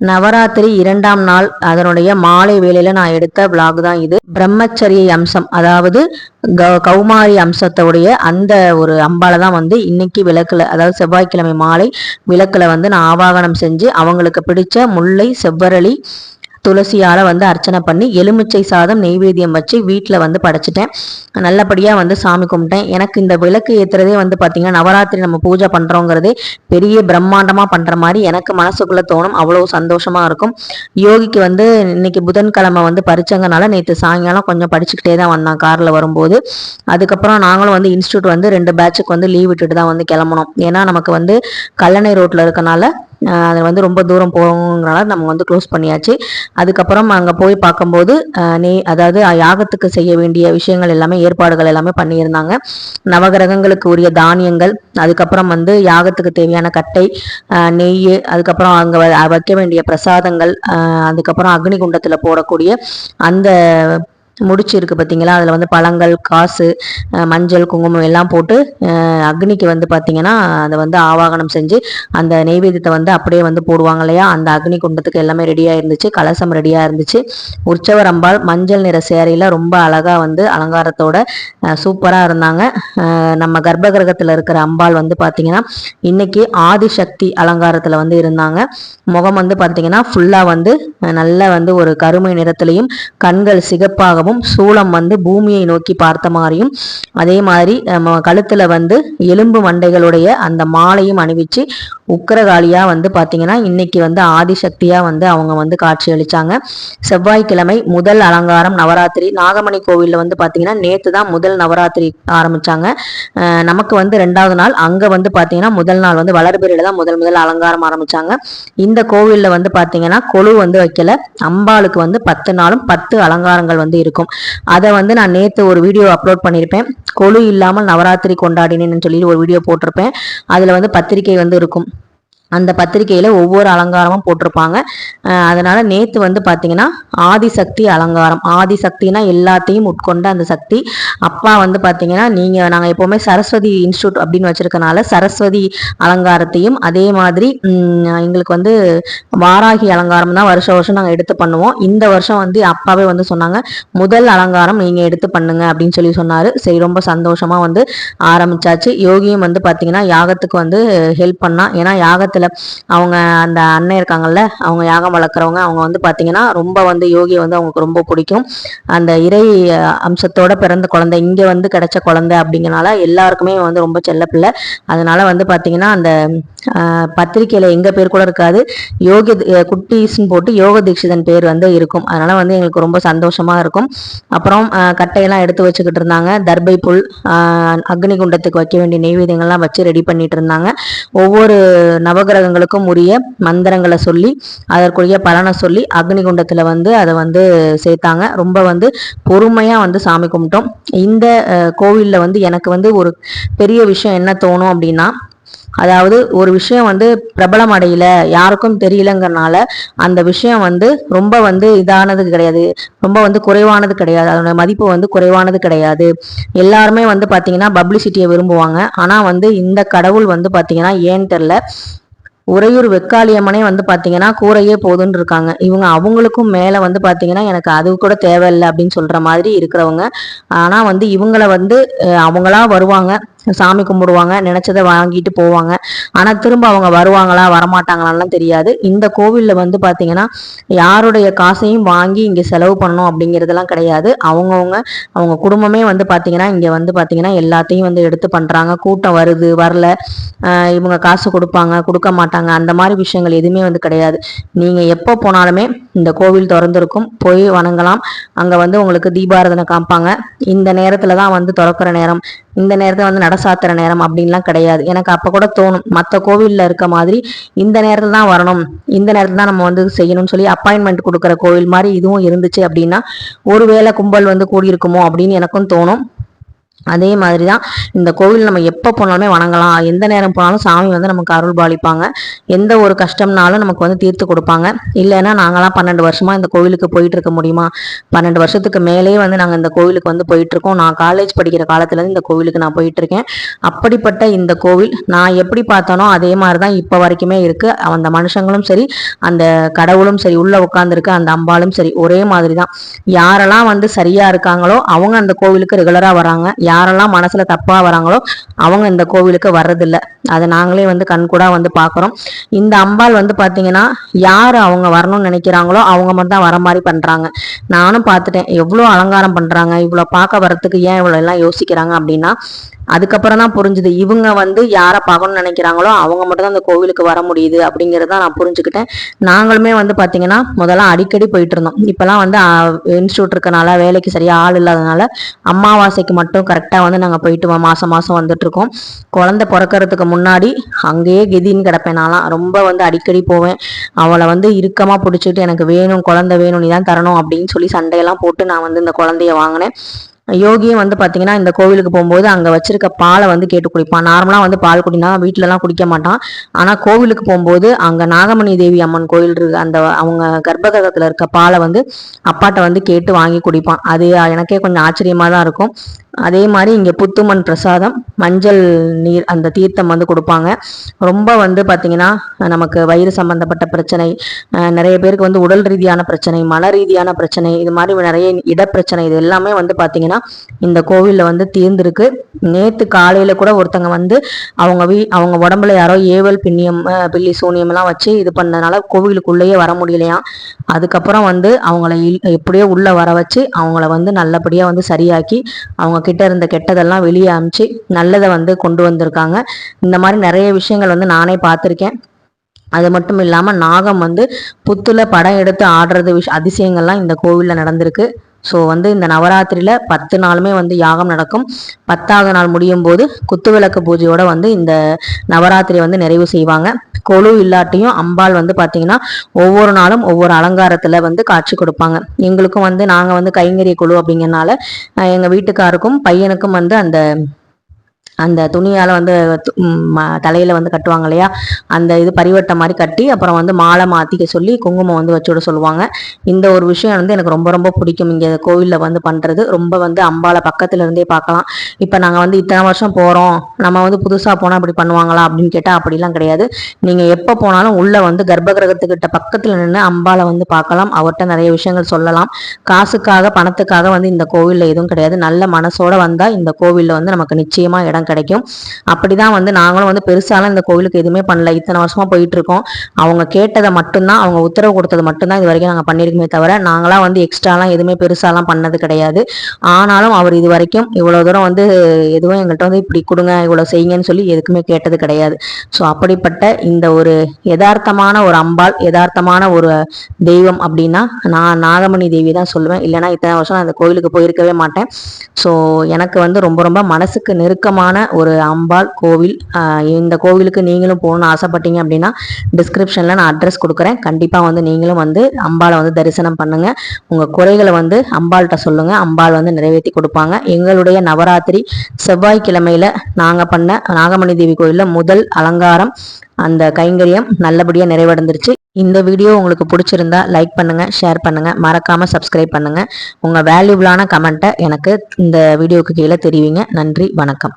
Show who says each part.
Speaker 1: நவராத்திரி இரண்டாம் நாள் அதனுடைய மாலை வேலையில நான் எடுத்த விளாக் தான் இது. பிரம்மச்சரிய அம்சம் அதாவது க- கௌமாரி அம்சத்தோடைய அந்த ஒரு அம்பால தான் வந்து இன்னைக்கு விளக்குல அதாவது செவ்வாய்க்கிழமை மாலை விளக்குல வந்து நான் ஆவாகனம் செஞ்சு அவங்களுக்கு பிடிச்ச முல்லை செவ்வரளி துளசியால் வந்து அர்ச்சனை பண்ணி எலுமிச்சை சாதம் நெய்வேத்தியம் வச்சு வீட்டில் வந்து படைச்சிட்டேன். நல்லபடியாக வந்து சாமி கும்பிட்டேன். எனக்கு இந்த விளக்கு ஏற்றுறதே வந்து பார்த்தீங்கன்னா நவராத்திரி நம்ம பூஜை பண்ணுறோங்கிறதே பெரிய பிரம்மாண்டமாக பண்ணுற மாதிரி எனக்கு மனசுக்குள்ளே தோணும். அவ்வளோ சந்தோஷமாக இருக்கும். யோகிக்கு வந்து இன்னைக்கு புதன்கிழமை வந்து பறிச்சங்கனால நேற்று சாயங்காலம் கொஞ்சம் படிச்சுக்கிட்டே தான் வந்தான் காரில் வரும்போது. அதுக்கப்புறம் நாங்களும் வந்து இன்ஸ்டியூட் வந்து ரெண்டு பேட்சுக்கு வந்து லீவ் விட்டுட்டு தான் வந்து கிளம்பணும் ஏன்னா நமக்கு வந்து கல்லணை ரோட்டில் இருக்கனால ஆஹ் அது வந்து ரொம்ப தூரம் போகிறோங்கிறனால நம்ம வந்து க்ளோஸ் பண்ணியாச்சு. அதுக்கப்புறம் அங்கே போய் பார்க்கும்போது ஆஹ் நெய் அதாவது யாகத்துக்கு செய்ய வேண்டிய விஷயங்கள் எல்லாமே ஏற்பாடுகள் எல்லாமே பண்ணியிருந்தாங்க. நவகிரகங்களுக்கு உரிய தானியங்கள் அதுக்கப்புறம் வந்து யாகத்துக்கு தேவையான கட்டை நெய் அதுக்கப்புறம் அங்கே வைக்க வேண்டிய பிரசாதங்கள் அதுக்கப்புறம் அக்னி குண்டத்தில் போடக்கூடிய அந்த முடிச்சுருக்கு பார்த்தீங்களா அதில் வந்து பழங்கள் காசு மஞ்சள் குங்குமம் எல்லாம் போட்டு அக்னிக்கு வந்து பார்த்தீங்கன்னா அதை வந்து ஆவாகனம் செஞ்சு அந்த நெய்வேத்தியத்தை வந்து அப்படியே வந்து போடுவாங்க இல்லையா? அந்த அக்னி குண்டத்துக்கு எல்லாமே ரெடியாக இருந்துச்சு கலசம் ரெடியாக இருந்துச்சு. உற்சவர் அம்பாள் மஞ்சள் நிற சேரையில் ரொம்ப அழகாக வந்து அலங்காரத்தோட சூப்பராக இருந்தாங்க. நம்ம கர்ப்ப கிரகத்தில் இருக்கிற அம்பாள் வந்து பார்த்தீங்கன்னா இன்னைக்கு ஆதிசக்தி அலங்காரத்தில் வந்து இருந்தாங்க. முகம் வந்து பார்த்தீங்கன்னா ஃபுல்லாக வந்து நல்ல வந்து ஒரு கருமை நிறத்துலையும் கண்கள் மாதிரியாகவும் சூளம் வந்து பூமியை நோக்கி பார்த்த மாதிரியும் அதே மாதிரி நம்ம வந்து எலும்பு மண்டைகளுடைய அந்த மாலையும் அணிவிச்சு உக்கரகாலியாக வந்து பார்த்தீங்கன்னா இன்றைக்கி வந்து ஆதிசக்தியாக வந்து அவங்க வந்து காட்சியளிச்சாங்க செவ்வாய்க்கிழமை முதல் அலங்காரம் நவராத்திரி. நாகமணி கோவிலில் வந்து பார்த்தீங்கன்னா நேற்று தான் முதல் நவராத்திரி ஆரம்பித்தாங்க நமக்கு வந்து ரெண்டாவது நாள் அங்கே வந்து பார்த்தீங்கன்னா முதல் நாள் வந்து வளர்பிறையில தான் முதல் முதல் அலங்காரம் ஆரம்பித்தாங்க இந்த கோவிலில் வந்து பார்த்தீங்கன்னா கொழு வந்து வைக்கல. அம்பாளுக்கு வந்து பத்து நாளும் பத்து அலங்காரங்கள் வந்து இருக்கும். அதை வந்து நான் நேற்று ஒரு வீடியோ அப்லோட் பண்ணியிருப்பேன் கொலு இல்லாமல் நவராத்திரி கொண்டாடினேன்னு சொல்லி ஒரு வீடியோ போட்டிருப்பேன். அதுல வந்து பத்திரிகை வந்து இருக்கும். அந்த பத்திரிக்கையில் ஒவ்வொரு அலங்காரமும் போட்டிருப்பாங்க. அதனால் நேற்று வந்து பார்த்திங்கன்னா ஆதிசக்தி அலங்காரம். ஆதிசக்தினா எல்லாத்தையும் உட்கொண்ட அந்த சக்தி. அப்பா வந்து பார்த்திங்கன்னா நீங்கள் நாங்கள் எப்போவுமே சரஸ்வதி இன்ஸ்டியூட் அப்படின்னு வச்சுருக்கனால சரஸ்வதி அலங்காரத்தையும் அதே மாதிரி எங்களுக்கு வந்து வாராகி அலங்காரம் தான் வருஷம் வருஷம் நாங்கள் எடுத்து பண்ணுவோம். இந்த வருஷம் வந்து அப்பாவே வந்து சொன்னாங்க முதல் அலங்காரம் நீங்கள் எடுத்து பண்ணுங்க அப்படின்னு சொல்லி சொன்னார். சரி ரொம்ப சந்தோஷமாக வந்து ஆரம்பிச்சாச்சு. யோகியும் வந்து பார்த்திங்கன்னா யாகத்துக்கு வந்து ஹெல்ப் பண்ணால் ஏன்னா யாகத்தில் அவங்க அந்த அண்ணன் இருக்காங்கல்ல அவங்க யாகம் வளர்க்குறவங்க அவங்க வந்து பார்த்தீங்கன்னா ரொம்ப வந்து யோகியை வந்து அவங்களுக்கு ரொம்ப பிடிக்கும். அந்த இறை அம்சத்தோட பிறந்த குழந்தை இங்கே வந்து கிடைச்ச குழந்தை அப்படிங்கறனால எல்லாருக்குமே வந்து ரொம்ப செல்ல பிள்ளை. அதனால வந்து பார்த்தீங்கன்னா அந்த பத்திரிக்கையில் எங்கள் பேர் கூட இருக்காது. யோகி அஹ், குட்டீஸ்னு போட்டு யோக தீட்சிதன் பேர் வந்து இருக்கும். அதனால் வந்து எங்களுக்கு ரொம்ப சந்தோஷமாக இருக்கும். அப்புறம் கட்டையெல்லாம் எடுத்து வச்சுக்கிட்டு இருந்தாங்க. தர்பை புல் அக்னி குண்டத்துக்கு வைக்க வேண்டிய நெய்வேதியங்கள்லாம் வச்சு ரெடி பண்ணிட்டு இருந்தாங்க. ஒவ்வொரு நவகிரகங்களுக்கும் உரிய மந்திரங்களை சொல்லி அதற்குரிய பலனை சொல்லி அக்னி குண்டத்தில் வந்து அதை வந்து சேர்த்தாங்க. ரொம்ப வந்து பொறுமையாக வந்து சாமி கும்பிட்டோம். இந்த கோவிலில் கோவில்ல வந்து எனக்கு வந்து ஒரு பெரிய விஷயம் என்ன தோணும் அப்படின்னா அதாவது ஒரு விஷயம் வந்து பிரபலம் அடையல யாருக்கும் தெரியலங்கிறனால அந்த விஷயம் வந்து ரொம்ப வந்து இதானது கிடையாது. ரொம்ப வந்து குறைவானது கிடையாது. அதோட மதிப்பு வந்து குறைவானது கிடையாது. எல்லாருமே வந்து பார்த்தீங்கன்னா பப்ளிசிட்டியை விரும்புவாங்க. ஆனால் வந்து இந்த கடவுள் வந்து பார்த்தீங்கன்னா ஏன்னு தெரில உறையூர் வெக்காளியம்மனே வந்து பார்த்தீங்கன்னா கூரையே போதுன்னு இருக்காங்க. இவங்க அவங்களுக்கும் மேலே வந்து பார்த்தீங்கன்னா எனக்கு அது கூட தேவையில்லை அப்படின்னு சொல்கிற மாதிரி இருக்கிறவங்க. ஆனால் வந்து இவங்கள வந்து அவங்களா வருவாங்க. சாமி கும்பிடுவாங்க நினைச்சதை வாங்கிட்டு போவாங்க. ஆனா திரும்ப அவங்க வருவாங்களா வரமாட்டாங்களான்லாம் தெரியாது. இந்த கோவில்ல வந்து பாத்தீங்கன்னா யாருடைய காசையும் வாங்கி இங்க செலவு பண்ணணும் அப்படிங்கறதெல்லாம் கிடையாது. அவங்கவுங்க அவங்க குடும்பமே வந்து பாத்தீங்கன்னா இங்க வந்து பாத்தீங்கன்னா எல்லாத்தையும் வந்து எடுத்து பண்றாங்க. கூட்டம் வருது வரல. இவங்க காசு கொடுப்பாங்க கொடுக்க மாட்டாங்க. அந்த மாதிரி விஷயங்கள் எதுவுமே வந்து கிடையாது. நீங்க எப்போ போனாலுமே இந்த கோவில் திறந்திருக்கும். போய் வணங்கலாம். அங்க வந்து உங்களுக்கு தீபாராதனை காமிப்பாங்க. இந்த நேரத்துல தான் வந்து திறக்கிற நேரம். இந்த நேரத்தில் வந்து நட மனசாத்துற நேரம் அப்படின்லாம் கிடையாது. எனக்கு அப்போ கூட தோணும் மற்ற கோவிலில் இருக்க மாதிரி இந்த நேரத்தில் தான் வரணும் இந்த நேரத்தில் தான் நம்ம வந்து செய்யணும்னு சொல்லி அப்பாயின்மெண்ட் கொடுக்குற கோவில் மாதிரி இதுவும் இருந்துச்சு அப்படின்னா ஒருவேளை கும்பல் வந்து கூடியிருக்குமோ அப்படின்னு எனக்கும் தோணும். அதே மாதிரி தான் இந்த கோவில் நம்ம எப்போ போனாலுமே வணங்கலாம். எந்த நேரம் போனாலும் சாமி வந்து நமக்கு அருள் பாலிப்பாங்க. எந்த ஒரு கஷ்டம்னாலும் நமக்கு வந்து தீர்த்து கொடுப்பாங்க. இல்லைன்னா நாங்களாம் பன்னெண்டு வருஷமாக இந்த கோவிலுக்கு போயிட்டு இருக்க முடியுமா? பன்னெண்டு வருஷத்துக்கு மேலே வந்து நாங்கள் இந்த கோவிலுக்கு வந்து போயிட்டுருக்கோம் நான் காலேஜ் படிக்கிற காலத்துலேருந்து இந்த கோவிலுக்கு நான் போயிட்டுருக்கேன் அப்படிப்பட்ட இந்த கோவில் நான் எப்படி பார்த்தனோ அதே மாதிரி தான் இப்போ வரைக்குமே இருக்குது அந்த மனுஷங்களும் சரி அந்த கடவுளும் சரி உள்ளே உட்காந்துருக்கு அந்த அம்பாலும் சரி ஒரே மாதிரி தான் யாரெல்லாம் வந்து சரியாக இருக்காங்களோ அவங்க அந்த கோவிலுக்கு ரெகுலராக வராங்க. யாரெல்லாம் மனசுல தப்பா வராங்களோ அவங்க இந்த கோவிலுக்கு வர்றதில்ல. அதை நாங்களே வந்து கண்கூடா வந்து பாக்குறோம். இந்த அம்பாள் வந்து பாத்தீங்கன்னா யார் அவங்க வரணும்னு நினைக்கிறாங்களோ அவங்க மட்டும் தான் வர மாதிரி பண்றாங்க. நானும் பார்த்துட்டேன் எவ்வளோ அலங்காரம் பண்றாங்க இவ்வளோ பார்க்க வர்றதுக்கு ஏன் இவ்வளோ எல்லாம் யோசிக்கிறாங்க அப்படின்னா அதுக்கப்புறம் தான் புரிஞ்சுது. இவங்க வந்து யாரை பார்க்கணும்னு நினைக்கிறாங்களோ அவங்க மட்டும் தான் அந்த கோவிலுக்கு வர முடியுது அப்படிங்கிறத நான் புரிஞ்சுக்கிட்டேன். நாங்களுமே வந்து பார்த்தீங்கன்னா முதல்ல அடிக்கடி போயிட்டு இருந்தோம். இப்போலாம் வந்து இன்ஸ்டியூட் இருக்கனால வேலைக்கு சரியாக ஆள் இல்லாதனால அமாவாசைக்கு மட்டும் கரெக்டாக வந்து நாங்கள் போயிட்டு மாதம் மாதம் வந்துட்டுருக்கோம். குழந்த குழந்தை பிறக்கிறதுக்கு முன்னாடி அங்கேயே கெதின்னு கிடப்பேன் நான்லாம். ரொம்ப வந்து அடிக்கடி போவேன். அவளை வந்து இறுக்கமாக பிடிச்சிட்டு எனக்கு வேணும் குழந்தை வேணும் நீ தான் தரணும் அப்படின்னு சொல்லி சண்டையெல்லாம் போட்டு நான் வந்து இந்த குழந்தைய வாங்கினேன். யோகியும் வந்து பார்த்தீங்கன்னா இந்த கோவிலுக்கு போகும்போது அங்கே வச்சிருக்க பாலை வந்து கேட்டு குடிப்பான். நார்மலாக வந்து பால் குடினா வீட்டிலலாம் குடிக்க மாட்டான். ஆனால் கோவிலுக்கு போகும்போது அங்கே நாகமணி தேவி அம்மன் கோயில் இருக்கு அந்த அவங்க கர்ப்பகிரகத்தில் இருக்க பாலை வந்து அப்பாட்ட வந்து கேட்டு வாங்கி குடிப்பான். அது எனக்கே கொஞ்சம் ஆச்சரியமாக தான் இருக்கும். அதே மாதிரி இங்கே புத்துமண் பிரசாதம் மஞ்சள் நீர் அந்த தீர்த்தம் வந்து கொடுப்பாங்க. ரொம்ப வந்து பார்த்திங்கன்னா நமக்கு வயிறு சம்பந்தப்பட்ட பிரச்சனை நிறைய பேருக்கு வந்து உடல் ரீதியான பிரச்சனை மன ரீதியான பிரச்சனை இது மாதிரி நிறைய இடப்பிரச்சனை இது எல்லாமே வந்து பார்த்திங்கன்னா இந்த கோவிலில் வந்து தீர்ந்துருக்கு. நேற்று காலையில் கூட ஒருத்தங்க வந்து அவங்க வீ அவங்க உடம்புல யாரோ ஏவல் பின்னியம் பில்லி சூனியம்லாம் வச்சு இது பண்ணதுனால கோவிலுக்குள்ளேயே வர முடியலையா? அதுக்கப்புறம் வந்து அவங்கள எப்படியோ உள்ளே வர வச்சு அவங்கள வந்து நல்லபடியாக வந்து சரியாக்கி அவங்க கிட்ட இருந்த கெட்டதெல்லாம் வெளியே அமிச்சு நல்லதை வந்து கொண்டு வந்திருக்காங்க. இந்த மாதிரி நிறைய விஷயங்கள் வந்து நானே பார்த்துருக்கேன். அது மட்டும் இல்லாமல் நாகம் வந்து புத்துல படம் எடுத்து ஆடுறது விஷ் அதிசயங்கள்லாம் இந்த கோவிலில் நடந்திருக்கு. ஸோ வந்து இந்த நவராத்திரியில் பத்து நாளுமே வந்து யாகம் நடக்கும். பத்தாவது நாள் முடியும் போது குத்துவிளக்கு பூஜையோட வந்து இந்த நவராத்திரி வந்து நிறைவு செய்வாங்க. கொழு இல்லாட்டியும் அம்பாள் வந்து பார்த்தீங்கன்னா ஒவ்வொரு நாளும் ஒவ்வொரு அலங்காரத்தில் வந்து காட்சி கொடுப்பாங்க. எங்களுக்கும் வந்து நாங்கள் வந்து கைங்கரிய குழு அப்படிங்கிறனால எங்கள் வீட்டுக்காருக்கும் பையனுக்கும் வந்து அந்த அந்த துணியால் வந்து தலையில் வந்து கட்டுவாங்க இல்லையா? அந்த இது பரிவட்டம் மாதிரி கட்டி அப்புறம் வந்து மாலை மாற்றிக்க சொல்லி குங்குமம் வந்து வச்சு விட சொல்லுவாங்க. இந்த ஒரு விஷயம் வந்து எனக்கு ரொம்ப ரொம்ப பிடிக்கும். இங்கே கோவிலில் வந்து பண்ணுறது ரொம்ப வந்து அம்பாலை பக்கத்தில் இருந்தே பார்க்கலாம். இப்போ நாங்கள் வந்து இத்தனை வருஷம் போகிறோம் நம்ம வந்து புதுசாக போனால் அப்படி பண்ணுவாங்களா அப்படின்னு கேட்டால் அப்படிலாம் கிடையாது. நீங்கள் எப்போ போனாலும் உள்ளே வந்து கர்ப்பகிரகத்துக்கிட்ட பக்கத்தில் நின்று அம்பாலை வந்து பார்க்கலாம். அவர்கிட்ட நிறைய விஷயங்கள் சொல்லலாம். காசுக்காக பணத்துக்காக வந்து இந்த கோவிலில் எதுவும் கிடையாது. நல்ல மனசோட வந்தால் இந்த கோவிலில் வந்து நமக்கு நிச்சயமாக இடம் தான் கிடைக்கும். அப்படிதான் வந்து நாங்களும் வந்து பெருசாலாம் இந்த கோவிலுக்கு எதுவுமே பண்ணல. இத்தனை வருஷமா போயிட்டு இருக்கோம் அவங்க கேட்டதை மட்டும்தான் அவங்க உத்தரவு கொடுத்தது மட்டும்தான் இது வரைக்கும் நாங்கள் பண்ணியிருக்கோமே தவிர நாங்களாம் வந்து எக்ஸ்ட்ராலாம் எதுவுமே பெருசாலாம் பண்ணது கிடையாது. ஆனாலும் அவர் இது வரைக்கும் இவ்வளோ தூரம் வந்து எதுவும் எங்கள்கிட்ட வந்து இப்படி கொடுங்க இவ்வளோ செய்யுங்கன்னு சொல்லி எதுக்குமே கேட்டது கிடையாது. ஸோ அப்படிப்பட்ட இந்த ஒரு யதார்த்தமான ஒரு அம்பாள் யதார்த்தமான ஒரு தெய்வம் அப்படின்னா நான் நாகமணி தேவி தான் சொல்லுவேன். இல்லைன்னா இத்தனை வருஷம் நான் அந்த கோயிலுக்கு போயிருக்கவே மாட்டேன். ஸோ எனக்கு வந்து ரொம்ப ரொம்ப மனசுக்கு நெருக்கமான அற்புதமான ஒரு அம்பாள் கோவில் இந்த கோவிலுக்கு நீங்களும் போகணும்னு ஆசைப்பட்டீங்க அப்படின்னா டிஸ்கிரிப்ஷனில் நான் அட்ரஸ் கொடுக்குறேன். கண்டிப்பாக வந்து நீங்களும் வந்து அம்பாளை வந்து தரிசனம் பண்ணுங்கள் உங்கள் குறைகளை வந்து அம்பாள்கிட்ட சொல்லுங்கள் அம்பாள் வந்து நிறைவேற்றி கொடுப்பாங்க. எங்களுடைய நவராத்திரி செவ்வாய்க்கிழமையில் நாங்கள் பண்ண நாகமணி தேவி கோயிலில் முதல் அலங்காரம் அந்த கைங்கரியம் நல்லபடியாக நிறைவடைந்துருச்சு இந்த வீடியோ உங்களுக்கு பிடிச்சிருந்தா லைக் பண்ணுங்கள் ஷேர் பண்ணுங்கள் மறக்காமல் சப்ஸ்கிரைப் பண்ணுங்கள் உங்கள் வேல்யூபிளான கமெண்ட்டை எனக்கு இந்த வீடியோவுக்கு கீழே தெரிவிங்க. நன்றி வணக்கம்.